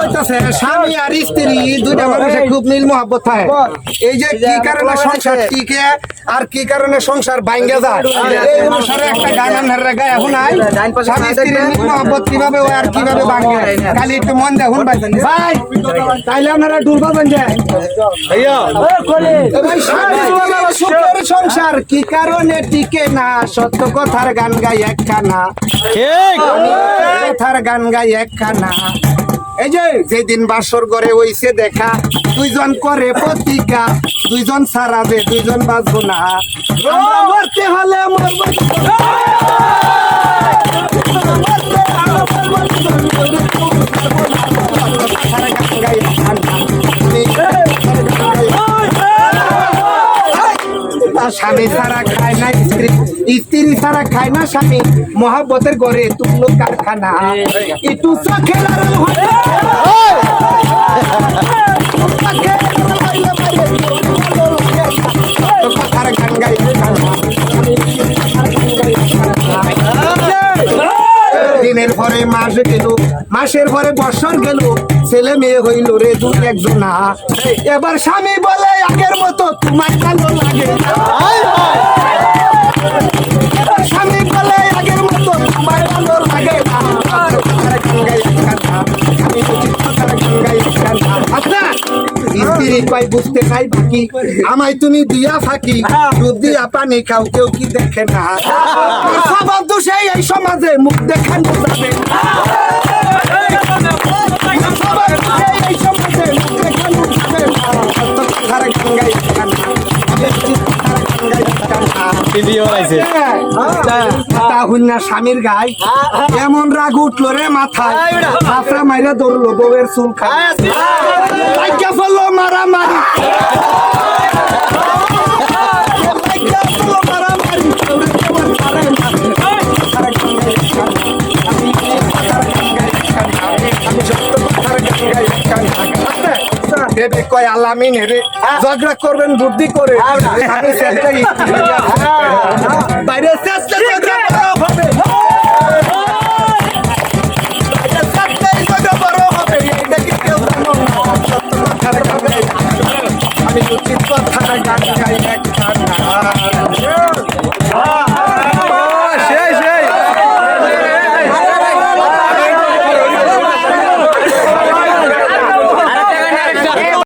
হইতাছে, স্বামী আর স্ত্রী দুইটা মানুষের খুব মিল মহাব্বত থাকে। এই যে কি কারণে সংসার টিকে আর কি কারণে সংসার ভাঙ্গে যায়? এই অনুসারে একটা গায়ে এখন নাই স্বামী স্ত্রীর মিল মহাব্বত কীভাবে হয় আর কীভাবে ভাঙ্গে? খালি একটু মন দেখুন ভাই ভাই তাইলে আপনারা ডুলবা বন যায় সুখের সংসার কি কারণে টিকে না? সত্য কথার গান গাই একখানা কথার গান গাই একখানা এই যে যেদিন বাসর গড়ে হইছে দেখা, দুইজন করে প্রতিকা দুইজন সারাবে দুইজন বাঁচবো না। মরতে হলে মরবো। স্বামী ছাড়া খায় না, স্ত্রী স্ত্রী ছাড়া খায় না স্বামী। মহাব্বতের ঘরে তুমলো কারখানা। দিনের পরে মাস মাসের পরে বছর গেল ছেলে মেয়ে হইল রে দু একজনা এবার স্বামী বলে আগের মতো তোমার ভালো লাগে এবার স্বামী বলে আগের মতো তোমার ভালো। আচ্ছা, বুঝতে চাই বাকি আমায় তুমি দিয়া ফাঁকি দুধ দিয়া পানি খাও কেউ কি দেখে না সবার তো সেই এই সমাজে মুখ দেখানো যাবে না। হুন্না স্বামীর গায় এমন রাগ উঠল রে মাথায়? মাথা মাইরা ধরলো বউয়ের চুল খায়। মারা ফেলল দেবে কয় আলামিন হেরে ঝগড়া করবেন বুদ্ধি করে। বাইরে চেষ্টা